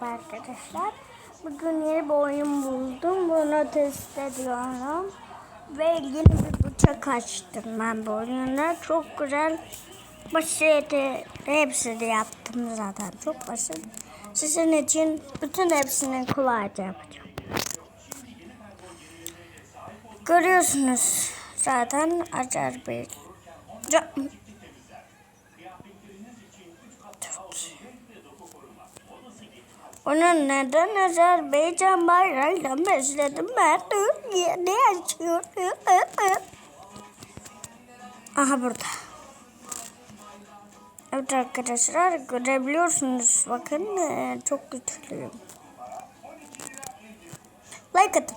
Merhaba arkadaşlar. Bugün yeni bir oyun buldum. Bunu test ediyorum. Ve yeni bir bıçak açtım ben bu oyunda. Çok güzel. Basit. Hepsini yaptım zaten. Çok basit. Sizin için bütün hepsini kolayca yapacağım. Görüyorsunuz zaten açar bir. Onun neden Azerbaycan bayrağıyla besledim ben Türkiye ne açıyor? Aha burada. Evet arkadaşlar görebiliyorsunuz. Bakın e, çok güçlüyüm. Like atın.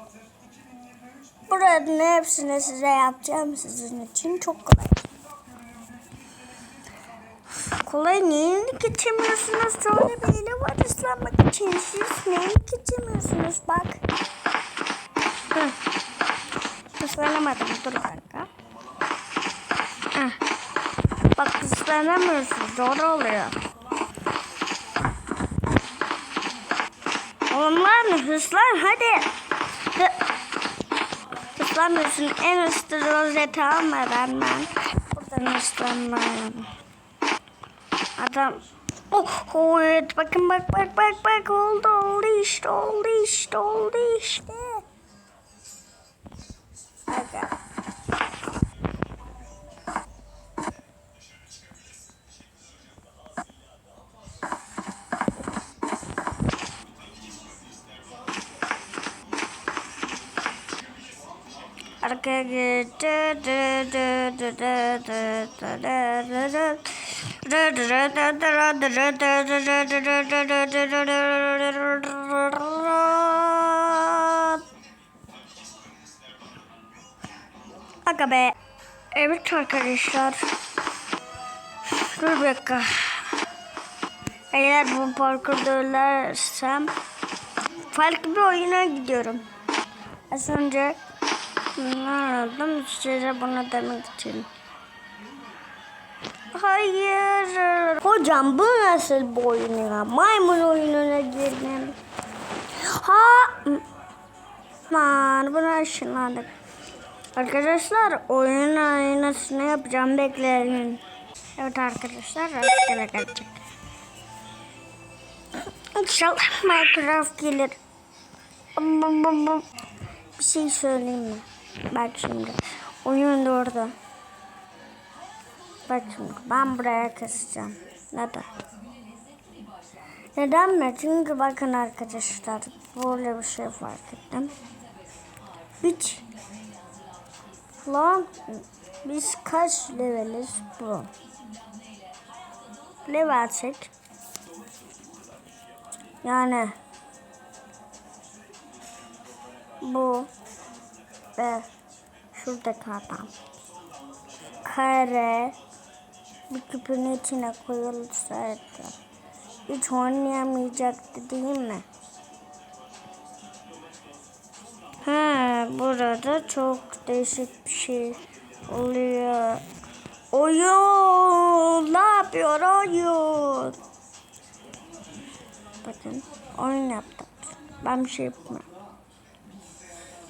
Buranın hepsini size yapacağım sizin için çok kolay. Kolay neyini geçemiyorsunuz? Şöyle bir hile var ıslanmak için. Siz neyini geçemiyorsunuz? Bak. Hı. Islanamadım. Dur bir dakika. Hı. Bak ıslanamıyorsunuz. Zor oluyor. Onlar hızlan hadi. Hı. Islanmıyorsun. En üstte rozeti almadan ben. Buradan ıslanmayayım. Adam Oh, oh evet bakın bak bak bak bak oldu oldu işte oldu işte oldu işte. Aga. Arkaya git. Aga be. Evet arkadaşlar. Dur bir dakika. Eğer bu parkurda ölersem farklı bir oyuna gidiyorum. Az önce ne aradım size bunu demek için. Hayır. Hocam bu nasıl bir oyun ya? Maymun oyununa girdim. Ha. Man bunu ışınladık. Arkadaşlar oyun aynasını yapacağım bekleyin. Evet arkadaşlar rastgele gelecek. İnşallah Minecraft gelir. Bir şey söyleyeyim mi? Bak şimdi. Oyun da orada. Bak şimdi ben buraya keseceğim. Neden? Neden mi? Çünkü bakın arkadaşlar böyle bir şey fark ettim. Hiç Lan biz kaç leveliz bu? Level çek. Yani bu ve şuradaki adam kare bir küpün içine koyulsaydı hiç oynayamayacaktı değil mi? Ha, burada çok değişik bir şey oluyor. Oyun! Ne yapıyor oyun? Bakın oyun yaptım. Ben bir şey yapmıyorum.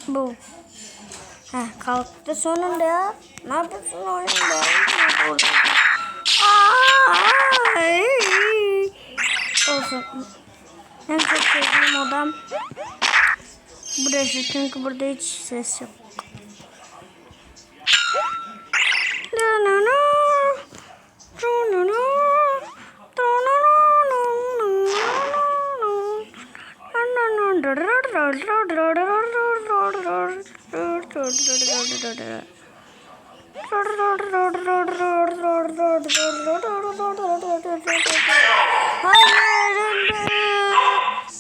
Bu. Heh, kalktı sonunda. Ne yapıyorsun oyunda? Ay! Olsun. En çok sevdiğim odam burası. Çünkü burada hiç ses yok. Hayır.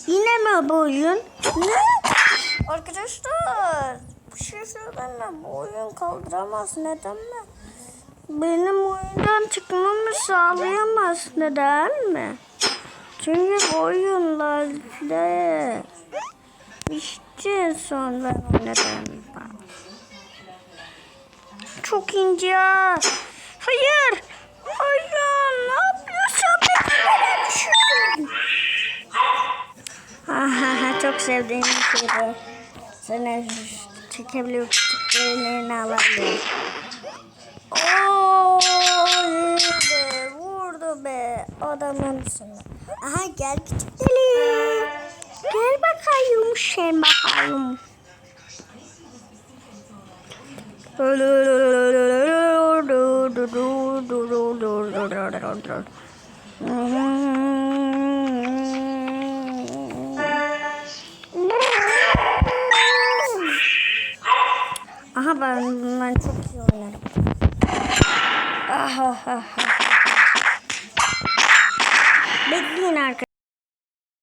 Yine mi bu oyun? Ne? Arkadaşlar şey söyleyeyim mi? Bu oyun kaldıramaz. Neden mi? Benim oyundan çıkmamı sağlayamaz. Neden mi? Çünkü bu oyunlarda işte son ben oynadım. Çok ince. Hayır. Hayır. Ne yapıyorsun? Beni düşürdün. Aha çok sevdiğim bir şey bu. Çekebiliyor küçüklerini alabiliyor. Oo, vurdu be adamın sana. Aha gel küçük deli. Gel bakayım sen bakayım. Aha ben bundan çok iyi oynarım. Aha, aha, aha. Bekleyin arkadaşlar.